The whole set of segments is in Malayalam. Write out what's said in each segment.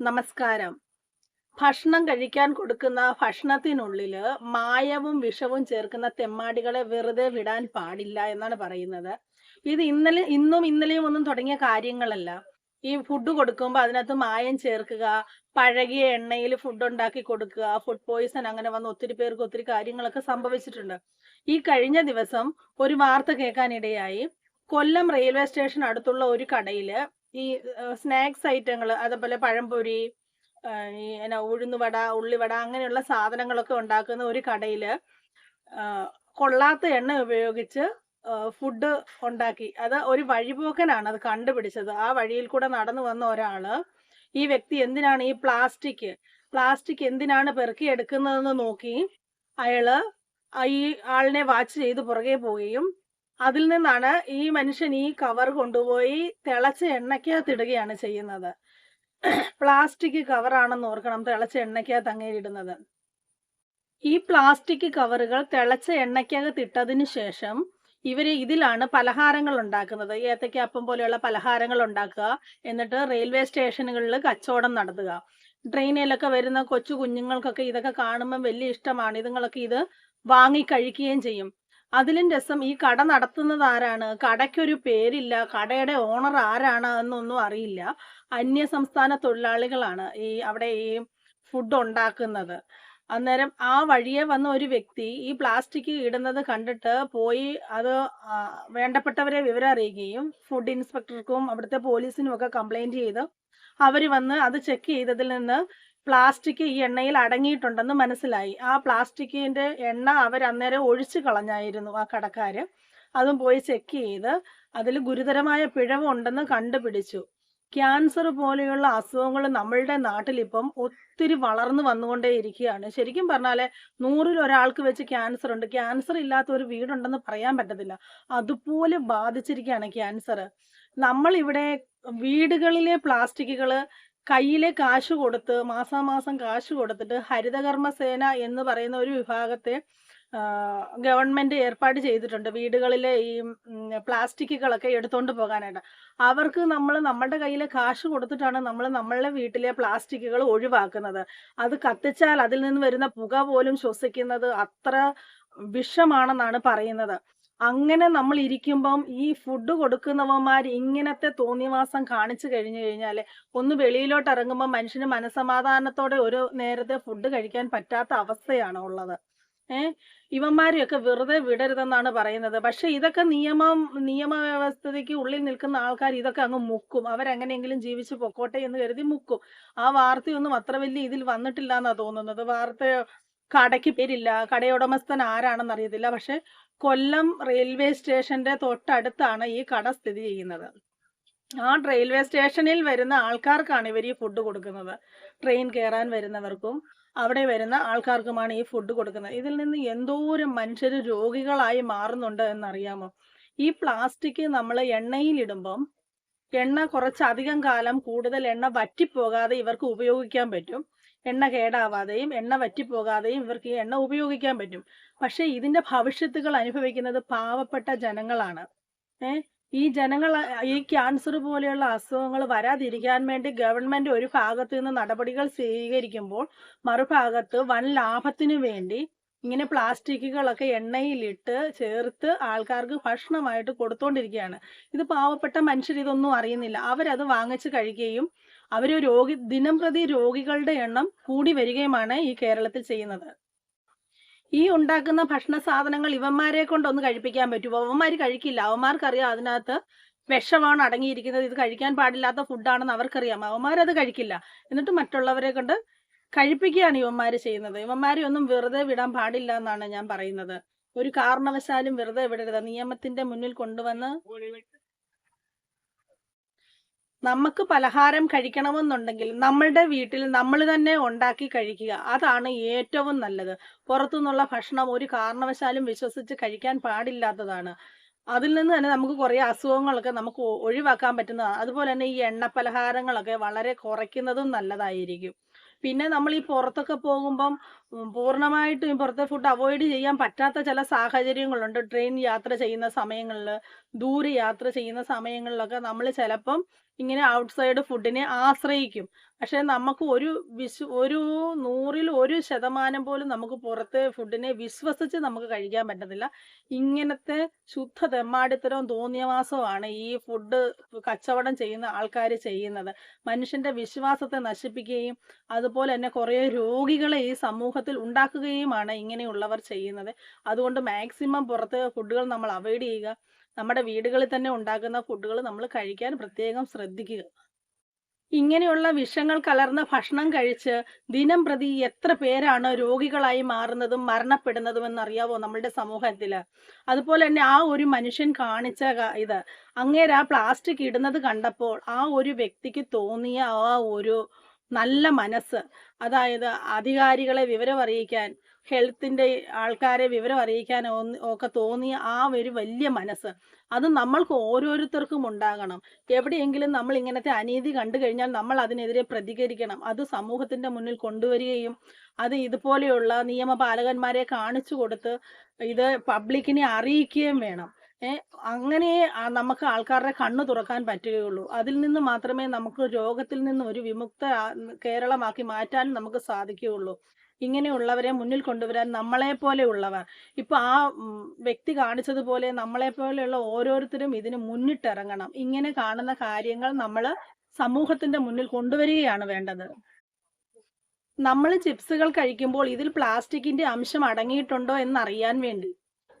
നമസ്കാരം. ഭക്ഷണം കഴിക്കാൻ കൊടുക്കുന്ന ഭക്ഷണത്തിനുള്ളിൽ മായവും വിഷവും ചേർക്കുന്ന തെമ്മാടികളെ വെറുതെ വിടാൻ പാടില്ല എന്നാണ് പറയുന്നത്. ഇത് ഇന്നലെ ഇന്നും ഇന്നലെയും ഒന്നും തുടങ്ങിയ കാര്യങ്ങളല്ല. ഈ ഫുഡ് കൊടുക്കുമ്പോൾ അതിനകത്ത് മായം ചേർക്കുക പഴകിയ എണ്ണയിൽ ഫുഡ് ഉണ്ടാക്കി കൊടുക്കുക ഫുഡ് പോയിസൺ അങ്ങനെ വന്ന് ഒത്തിരി പേർക്ക് ഒത്തിരി കാര്യങ്ങളൊക്കെ സംഭവിച്ചിട്ടുണ്ട്. ഈ കഴിഞ്ഞ ദിവസം ഒരു വാർത്ത കേൾക്കാനിടയായി. കൊല്ലം റെയിൽവേ സ്റ്റേഷൻ അടുത്തുള്ള ഒരു കടയിൽ ഈ സ്നാക്സ് ഐറ്റങ്ങൾ അതേപോലെ പഴംപൊരി ഈ എന്നാ ഉഴുന്നുവട ഉള്ളിവട അങ്ങനെയുള്ള സാധനങ്ങളൊക്കെ ഉണ്ടാക്കുന്ന ഒരു കടയിൽ കൊള്ളാത്ത എണ്ണ ഉപയോഗിച്ച് ഫുഡ് ഉണ്ടാക്കി. അത് ഒരു വഴിപോക്കനാണ് അത് കണ്ടുപിടിച്ചത്. ആ വഴിയിൽ കൂടെ നടന്നു വന്ന ഒരാൾ ഈ വ്യക്തി എന്തിനാണ് ഈ പ്ലാസ്റ്റിക് പ്ലാസ്റ്റിക് എന്തിനാണ് പെറുക്കി എടുക്കുന്നതെന്ന് നോക്കി അയാൾ ഈ ആളിനെ വാച്ച് ചെയ്ത് പുറകെ പോവുകയും അതിൽ നിന്നാണ് ഈ മനുഷ്യൻ ഈ കവർ കൊണ്ടുപോയി തിളച്ച എണ്ണയ്ക്കകത്ത് ഇടുകയാണ് ചെയ്യുന്നത്. പ്ലാസ്റ്റിക് കവറാണെന്ന് ഓർക്കണം. തിളച്ച എണ്ണയ്ക്കകത്ത് അങ്ങനെ ഇടുന്നത്. ഈ പ്ലാസ്റ്റിക് കവറുകൾ തിളച്ച എണ്ണയ്ക്കകത്ത് ഇട്ടതിന് ശേഷം ഇവർ ഇതിലാണ് പലഹാരങ്ങൾ ഉണ്ടാക്കുന്നത്. ഏത്തയ്ക്കാപ്പം പോലെയുള്ള പലഹാരങ്ങൾ ഉണ്ടാക്കുക. എന്നിട്ട് റെയിൽവേ സ്റ്റേഷനുകളിൽ കച്ചവടം നടത്തുക. ട്രെയിനിലൊക്കെ വരുന്ന കൊച്ചു കുഞ്ഞുങ്ങൾക്കൊക്കെ ഇതൊക്കെ കാണുമ്പോൾ വലിയ ഇഷ്ടമാണ്. ഇതുങ്ങളൊക്കെ ഇത് വാങ്ങി കഴിക്കുകയും ചെയ്യും. അതിലും രസം ഈ കട നടത്തുന്നത് ആരാണ്? കടയ്ക്കൊരു പേരില്ല. കടയുടെ ഓണർ ആരാണ് എന്നൊന്നും അറിയില്ല. അന്യ സംസ്ഥാന തൊഴിലാളികളാണ് ഈ അവിടെ ഈ ഫുഡ് ഉണ്ടാക്കുന്നത്. അന്നേരം ആ വഴിയെ വന്ന ഒരു വ്യക്തി ഈ പ്ലാസ്റ്റിക് ഇടുന്നത് കണ്ടിട്ട് പോയി അത് വേണ്ടപ്പെട്ടവരെ വിവരം അറിയിക്കുകയും ഫുഡ് ഇൻസ്പെക്ടർക്കും അവിടുത്തെ പോലീസിനും ഒക്കെ കംപ്ലൈന്റ് ചെയ്ത് അവർ വന്ന് അത് ചെക്ക് ചെയ്തതിൽ നിന്ന് പ്ലാസ്റ്റിക് ഈ എണ്ണയിൽ അടങ്ങിയിട്ടുണ്ടെന്ന് മനസ്സിലായി. ആ പ്ലാസ്റ്റിക്കിന്റെ എണ്ണ അവർ അന്നേരം ഒഴിച്ചു കളഞ്ഞായിരുന്നു ആ കടക്കാര്. അതും പോയി ചെക്ക് ചെയ്ത് അതിൽ ഗുരുതരമായ പിഴവുണ്ടെന്ന് കണ്ടുപിടിച്ചു. ക്യാൻസർ പോലെയുള്ള അസുഖങ്ങൾ നമ്മളുടെ നാട്ടിൽ ഇപ്പം ഒത്തിരി വളർന്നു വന്നുകൊണ്ടേ ഇരിക്കുകയാണ് ശരിക്കും പറഞ്ഞാൽ നൂറിൽ ഒരാൾക്ക് വെച്ച് ക്യാൻസർ ഉണ്ട്. ക്യാൻസർ ഇല്ലാത്ത ഒരു വീടുണ്ടെന്ന് പറയാൻ പറ്റത്തില്ല. അതുപോലെ ബാധിച്ചിരിക്കുകയാണ് ക്യാൻസർ. നമ്മൾ ഇവിടെ വീടുകളിലെ പ്ലാസ്റ്റിക്കുകൾ കയ്യിലെ കാശ് കൊടുത്ത് മാസാമാസം കാശ് കൊടുത്തിട്ട് ഹരിതകർമ്മ സേന എന്ന് പറയുന്ന ഒരു വിഭാഗത്തെ ഗവൺമെന്റ് ഏർപ്പാട് ചെയ്തിട്ടുണ്ട്. വീടുകളിലെ ഈ പ്ലാസ്റ്റിക്കുകളൊക്കെ എടുത്തുകൊണ്ട് പോകാനായിട്ട്. അവർക്ക് നമ്മൾ നമ്മുടെ കയ്യിലെ കാശ് കൊടുത്തിട്ടാണ് നമ്മൾ നമ്മളുടെ വീട്ടിലെ പ്ലാസ്റ്റിക്കുകൾ ഒഴിവാക്കുന്നത്. അത് കത്തിച്ചാൽ അതിൽ നിന്ന് വരുന്ന പുക പോലും ശ്വസിക്കുന്നത് അത്ര വിഷമാണെന്നാണ് പറയുന്നത്. അങ്ങനെ നമ്മൾ ഇരിക്കുമ്പം ഈ ഫുഡ് കൊടുക്കുന്നവന്മാർ ഇങ്ങനത്തെ തോന്നിവാസം കാണിച്ചു കഴിഞ്ഞു കഴിഞ്ഞാൽ ഒന്ന് വെളിയിലോട്ട് ഇറങ്ങുമ്പോൾ മനുഷ്യന് മനസമാധാനത്തോടെ ഒരു നേരത്തെ ഫുഡ് കഴിക്കാൻ പറ്റാത്ത അവസ്ഥയാണ് ഉള്ളത്. ഏ? ഇവന്മാരെയൊക്കെ വെറുതെ വിടരുതെന്നാണ് പറയുന്നത്. പക്ഷെ ഇതൊക്കെ നിയമം നിയമവ്യവസ്ഥയ്ക്ക് ഉള്ളിൽ നിൽക്കുന്ന ആൾക്കാർ ഇതൊക്കെ അങ്ങ് മുക്കും. അവരെങ്ങനെയെങ്കിലും ജീവിച്ച് പൊക്കോട്ടെ എന്ന് കരുതി മുക്കും. ആ വാർത്തയൊന്നും അത്ര വലിയ ഇതിൽ വന്നിട്ടില്ല എന്നാ തോന്നുന്നത്. വാർത്ത കടയ്ക്ക് പേരില്ല. കടയുടമസ്ഥൻ ആരാണെന്ന് അറിയത്തില്ല പക്ഷെ കൊല്ലം റെയിൽവേ സ്റ്റേഷന്റെ തൊട്ടടുത്താണ് ഈ കട സ്ഥിതി ചെയ്യുന്നത്. ആ റെയിൽവേ സ്റ്റേഷനിൽ വരുന്ന ആൾക്കാർക്കാണ് ഇവർ ഈ ഫുഡ് കൊടുക്കുന്നത്. ട്രെയിൻ കയറാൻ വരുന്നവർക്കും അവിടെ വരുന്ന ആൾക്കാർക്കുമാണ് ഈ ഫുഡ് കൊടുക്കുന്നത്. ഇതിൽ നിന്ന് എന്തോരം മനുഷ്യർ രോഗികളായി മാറുന്നുണ്ട് എന്നറിയാമോ? ഈ പ്ലാസ്റ്റിക് നമ്മൾ എണ്ണയിലിടുമ്പം എണ്ണ കുറച്ചധികം കാലം കൂടുതൽ എണ്ണ വറ്റിപ്പോകാതെ ഇവർക്ക് ഉപയോഗിക്കാൻ പറ്റും. എണ്ണ കേടാവാതെയും എണ്ണ വറ്റിപ്പോകാതെയും ഇവർക്ക് ഈ എണ്ണ ഉപയോഗിക്കാൻ പറ്റും. പക്ഷേ ഇതിന്റെ ഭവിഷ്യത്തുകൾ അനുഭവിക്കുന്നത് പാവപ്പെട്ട ജനങ്ങളാണ്. ഏർ ഈ ജനങ്ങൾ ഈ ക്യാൻസർ പോലെയുള്ള അസുഖങ്ങൾ വരാതിരിക്കാൻ വേണ്ടി ഗവൺമെന്റ് ഒരു ഭാഗത്ത് നിന്ന് നടപടികൾ സ്വീകരിക്കുമ്പോൾ മറുഭാഗത്ത് വൻ ലാഭത്തിനു വേണ്ടി ഇങ്ങനെ പ്ലാസ്റ്റിക്കുകളൊക്കെ എണ്ണയിലിട്ട് ചേർത്ത് ആൾക്കാർക്ക് ഭക്ഷണമായിട്ട് കൊടുത്തോണ്ടിരിക്കുകയാണ്. ഇത് പാവപ്പെട്ട മനുഷ്യർ ഇതൊന്നും അറിയുന്നില്ല. അവരത് വാങ്ങിച്ചു കഴിക്കുകയും അവർ രോഗി ദിനം പ്രതി രോഗികളുടെ എണ്ണം കൂടി വരികയുമാണ് ഈ കേരളത്തിൽ ചെയ്യുന്നത്. ഈ ഉണ്ടാക്കുന്ന ഭക്ഷണ സാധനങ്ങൾ ഇവന്മാരെ കൊണ്ടൊന്ന് കഴിപ്പിക്കാൻ പറ്റുമോ? അവന്മാർ കഴിക്കില്ല. അവന്മാർക്കറിയാം അതിനകത്ത് വിഷമാണ് അടങ്ങിയിരിക്കുന്നത്. ഇത് കഴിക്കാൻ പാടില്ലാത്ത ഫുഡാണെന്ന് അവർക്കറിയാം. അവന്മാരത് കഴിക്കില്ല. എന്നിട്ട് മറ്റുള്ളവരെ കൊണ്ട് കഴിപ്പിക്കുകയാണ് ഇവന്മാർ ചെയ്യുന്നത്. ഇവന്മാരെ ഒന്നും വെറുതെ വിടാൻ പാടില്ല എന്നാണ് ഞാൻ പറയുന്നത്. ഒരു കാരണവശാലും വെറുതെ വിടരുത്. നിയമത്തിന്റെ മുന്നിൽ കൊണ്ടുവന്ന് നമുക്ക് പലഹാരം കഴിക്കണമെന്നുണ്ടെങ്കിൽ നമ്മളുടെ വീട്ടിൽ നമ്മൾ തന്നെ ഉണ്ടാക്കി കഴിക്കുക. അതാണ് ഏറ്റവും നല്ലത്. പുറത്തുനിന്നുള്ള ഭക്ഷണം ഒരു കാരണവശാലും വിശ്വസിച്ച് കഴിക്കാൻ പാടില്ലാത്തതാണ്. അതിൽ നിന്ന് തന്നെ നമുക്ക് കുറേ അസുഖങ്ങളൊക്കെ നമുക്ക് ഒഴിവാക്കാൻ പറ്റുന്നതാണ് അതുപോലെ തന്നെ ഈ എണ്ണ പലഹാരങ്ങളൊക്കെ വളരെ കുറയ്ക്കുന്നതും നല്ലതായിരിക്കും. പിന്നെ നമ്മൾ ഈ പുറത്തൊക്കെ പോകുമ്പം പൂർണമായിട്ടും പുറത്തെ ഫുഡ് അവോയ്ഡ് ചെയ്യാൻ പറ്റാത്ത ചില സാഹചര്യങ്ങളുണ്ട് ട്രെയിൻ യാത്ര ചെയ്യുന്ന സമയങ്ങളിൽ ദൂരെ യാത്ര ചെയ്യുന്ന സമയങ്ങളിലൊക്കെ നമ്മൾ ചിലപ്പം ഇങ്ങനെ ഔട്ട്സൈഡ് ഫുഡിനെ ആശ്രയിക്കും. പക്ഷേ നമുക്ക് ഒരു വിശ് ഒരു 100ൽ 1% പോലും നമുക്ക് പുറത്തെ ഫുഡിനെ വിശ്വസിച്ച് നമുക്ക് കഴിക്കാൻ പറ്റത്തില്ല. ഇങ്ങനത്തെ ശുദ്ധ തെമ്മാടിത്തരവും തോന്നിയവാസവുമാണ് ഈ ഫുഡ് കച്ചവടം ചെയ്യുന്ന ആൾക്കാർ ചെയ്യുന്നത്. മനുഷ്യന്റെ വിശ്വാസത്തെ നശിപ്പിക്കുകയും അതുപോലെ തന്നെ കുറേ രോഗികളെ ഈ സമൂഹത്തിൽ ഉണ്ടാക്കുകയുമാണ് ഇങ്ങനെയുള്ളവർ ചെയ്യുന്നത്. അതുകൊണ്ട് മാക്സിമം പുറത്ത് ഫുഡുകൾ നമ്മൾ അവോയ്ഡ് ചെയ്യുക. നമ്മുടെ വീടുകളിൽ തന്നെ ഉണ്ടാക്കുന്ന ഫുഡുകൾ നമ്മൾ കഴിക്കാൻ പ്രത്യേകം ശ്രദ്ധിക്കുക. ഇങ്ങനെയുള്ള വിഷങ്ങൾ കലർന്ന ഭക്ഷണം കഴിച്ച് ദിനം പ്രതി എത്ര പേരാണ് രോഗികളായി മാറുന്നതും മരണപ്പെടുന്നതും എന്നറിയാവോ നമ്മളുടെ സമൂഹത്തിൽ അതുപോലെ തന്നെ ആ ഒരു മനുഷ്യൻ കാണിച്ച ഇത് അങ്ങേര് ആ പ്ലാസ്റ്റിക് ഇടുന്നത് കണ്ടപ്പോൾ ആ ഒരു വ്യക്തിക്ക് തോന്നിയ ആ ഒരു നല്ല മനസ്സ്, അതായത് അധികാരികളെ വിവരം അറിയിക്കാൻ, ഹെൽത്തിന്റെ ആൾക്കാരെ വിവരം അറിയിക്കാൻ ഒക്കെ തോന്നിയ ആ ഒരു വലിയ മനസ്സ്, അത് നമ്മൾക്ക് ഓരോരുത്തർക്കും ഉണ്ടാകണം. എവിടെയെങ്കിലും നമ്മൾ ഇങ്ങനത്തെ അനീതി കണ്ടു കഴിഞ്ഞാൽ നമ്മൾ അതിനെതിരെ പ്രതികരിക്കണം. അത് സമൂഹത്തിന്റെ മുന്നിൽ കൊണ്ടുവരികയും അത് ഇതുപോലെയുള്ള നിയമപാലകന്മാരെ കാണിച്ചു കൊടുത്ത് ഇത് പബ്ലിക്കിനെ അറിയിക്കുകയും വേണം. ആഹ് നമുക്ക് ആൾക്കാരുടെ കണ്ണ് തുറക്കാൻ പറ്റുകയുള്ളൂ. അതിൽ നിന്ന് മാത്രമേ നമുക്ക് രോഗത്തിൽ നിന്ന് ഒരു വിമുക്ത കേരളമാക്കി മാറ്റാൻ നമുക്ക് സാധിക്കുകയുള്ളൂ. ഇങ്ങനെയുള്ളവരെ മുന്നിൽ കൊണ്ടുവരാൻ നമ്മളെ പോലെയുള്ളവർ ഇപ്പൊ ആ വ്യക്തി കാണിച്ചതുപോലെ നമ്മളെ പോലെയുള്ള ഓരോരുത്തരും ഇതിന് മുന്നിട്ടിറങ്ങണം. ഇങ്ങനെ കാണുന്ന കാര്യങ്ങൾ നമ്മൾ സമൂഹത്തിന്റെ മുന്നിൽ കൊണ്ടുവരികയാണ് വേണ്ടത്. നമ്മൾ ചിപ്സുകൾ കഴിക്കുമ്പോൾ ഇതിൽ പ്ലാസ്റ്റിക്കിന്റെ അംശം അടങ്ങിയിട്ടുണ്ടോ എന്നറിയാൻ വേണ്ടി.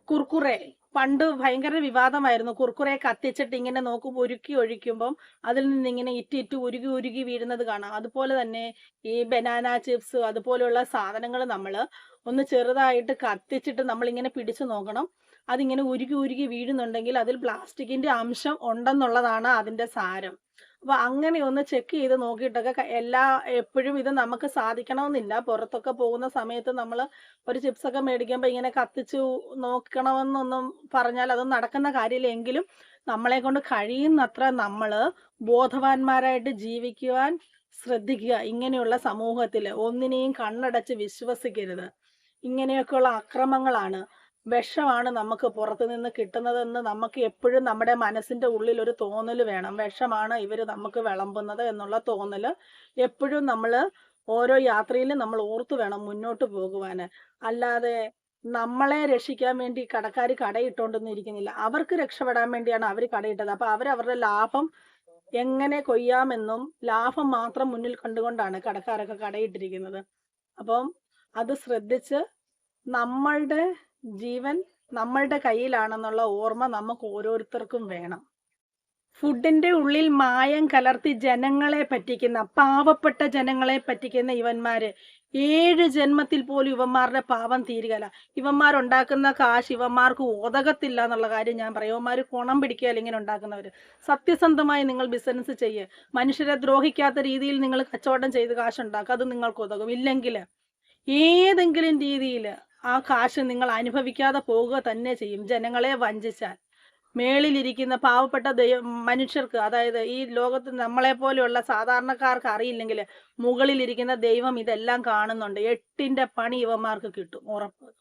കുർക്കുറെ പണ്ട് ഭയങ്കര വിവാദമായിരുന്നു. കുർക്കുറെ കത്തിച്ചിട്ട് ഇങ്ങനെ നോക്ക് ഉരുക്കി ഒഴിക്കുമ്പം അതിൽ നിന്ന് ഇങ്ങനെ ഇറ്റ് ഇറ്റ് ഉരുകി ഉരുകി വീഴുന്നത് കാണാം. അതുപോലെ തന്നെ ഈ ബനാന ചിപ്സ് അതുപോലെയുള്ള സാധനങ്ങൾ നമ്മൾ ഒന്ന് ചെറുതായിട്ട് കത്തിച്ചിട്ട് നമ്മളിങ്ങനെ പിടിച്ചു നോക്കണം. അതിങ്ങനെ ഉരുകി ഉരുകി വീഴുന്നുണ്ടെങ്കിൽ അതിൽ പ്ലാസ്റ്റിക്കിന്റെ അംശം ഉണ്ടെന്നുള്ളതാണ് അതിന്റെ സാരം. അപ്പൊ അങ്ങനെ ഒന്ന് ചെക്ക് ചെയ്ത് നോക്കിയിട്ടൊക്കെ എല്ലാ എപ്പോഴും ഇത് നമുക്ക് സാധിക്കണമെന്നില്ല. പുറത്തൊക്കെ പോകുന്ന സമയത്ത് നമ്മൾ ഒരു ചിപ്സൊക്കെ മേടിക്കുമ്പോൾ ഇങ്ങനെ കത്തിച്ചു നോക്കണമെന്നൊന്നും പറഞ്ഞാൽ അത് നടക്കുന്ന കാര്യമില്ല. എങ്കിലും നമ്മളെക്കൊണ്ട് കഴിയുന്നത്ര നമ്മൾ ബോധവാന്മാരായിട്ട് ജീവിക്കുവാൻ ശ്രദ്ധിക്കുക. ഇങ്ങനെയുള്ള സമൂഹത്തിൽ ഒന്നിനെയും കണ്ണടച്ച് വിശ്വസിക്കരുത്. ഇങ്ങനെയൊക്കെയുള്ള അക്രമങ്ങളാണ്, വെഷമാണ് നമുക്ക് പുറത്തു നിന്ന് കിട്ടുന്നതെന്ന് നമുക്ക് എപ്പോഴും നമ്മുടെ മനസ്സിന്റെ ഉള്ളിൽ ഒരു തോന്നൽ വേണം. വിഷമാണ് ഇവർ നമുക്ക് വിളമ്പുന്നത് എന്നുള്ള തോന്നൽ എപ്പോഴും നമ്മൾ ഓരോ യാത്രയിലും നമ്മൾ ഓർത്തു വേണം മുന്നോട്ട് പോകുവാന്. അല്ലാതെ നമ്മളെ രക്ഷിക്കാൻ വേണ്ടി കടക്കാർ കടയിട്ടോണ്ടൊന്നും ഇരിക്കുന്നില്ല. അവർക്ക് രക്ഷപ്പെടാൻ വേണ്ടിയാണ് അവർ കടയിട്ടത്. അപ്പൊ അവരവരുടെ ലാഭം എങ്ങനെ കൊയ്യാമെന്നും ലാഭം മാത്രം മുന്നിൽ കണ്ടുകൊണ്ടാണ് കടക്കാരൊക്കെ കടയിട്ടിരിക്കുന്നത്. അപ്പം അത് ശ്രദ്ധിച്ച് നമ്മൾടെ ജീവൻ നമ്മളുടെ കയ്യിലാണെന്നുള്ള ഓർമ്മ നമുക്ക് ഓരോരുത്തർക്കും വേണം. ഫുഡിന്റെ ഉള്ളിൽ മായം കലർത്തി ജനങ്ങളെ പറ്റിക്കുന്ന, പാവപ്പെട്ട ജനങ്ങളെ പറ്റിക്കുന്ന ഇവന്മാര് ഏഴ് ജന്മത്തിൽ പോലും ഇവന്മാരുടെ പാവം തീരുകേല. ഇവന്മാരുണ്ടാക്കുന്ന കാശ് ഇവന്മാർക്ക് ഉതകത്തില്ലാന്നുള്ള കാര്യം ഞാൻ പറയാം. ഇവന്മാര് കുണം പിടിക്കുക അല്ലെങ്കിൽ ഉണ്ടാക്കുന്നവര്. സത്യസന്ധമായി നിങ്ങൾ ബിസിനസ് ചെയ്യുക മനുഷ്യരെ ദ്രോഹിക്കാത്ത രീതിയിൽ നിങ്ങൾ കച്ചവടം ചെയ്ത് കാശ് ഉണ്ടാക്കുക അത് നിങ്ങൾക്ക് ഉതകും. ഇല്ലെങ്കിൽ ഏതെങ്കിലും രീതിയിൽ ആ കാശ് നിങ്ങൾ അനുഭവിക്കാതെ പോവുക തന്നെ ചെയ്യും. ജനങ്ങളെ വഞ്ചിച്ചാൽ. മേളിലിരിക്കുന്ന പാവപ്പെട്ട ദൈവ മനുഷ്യർക്ക് അതായത് ഈ ലോകത്ത് നമ്മളെ പോലെയുള്ള സാധാരണക്കാർക്ക് അറിയില്ലെങ്കിൽ മുകളിലിരിക്കുന്ന ദൈവം ഇതെല്ലാം കാണുന്നുണ്ട്. എട്ടിന്റെ പണി ഇവന്മാർക്ക് കിട്ടും. ഉറപ്പ്.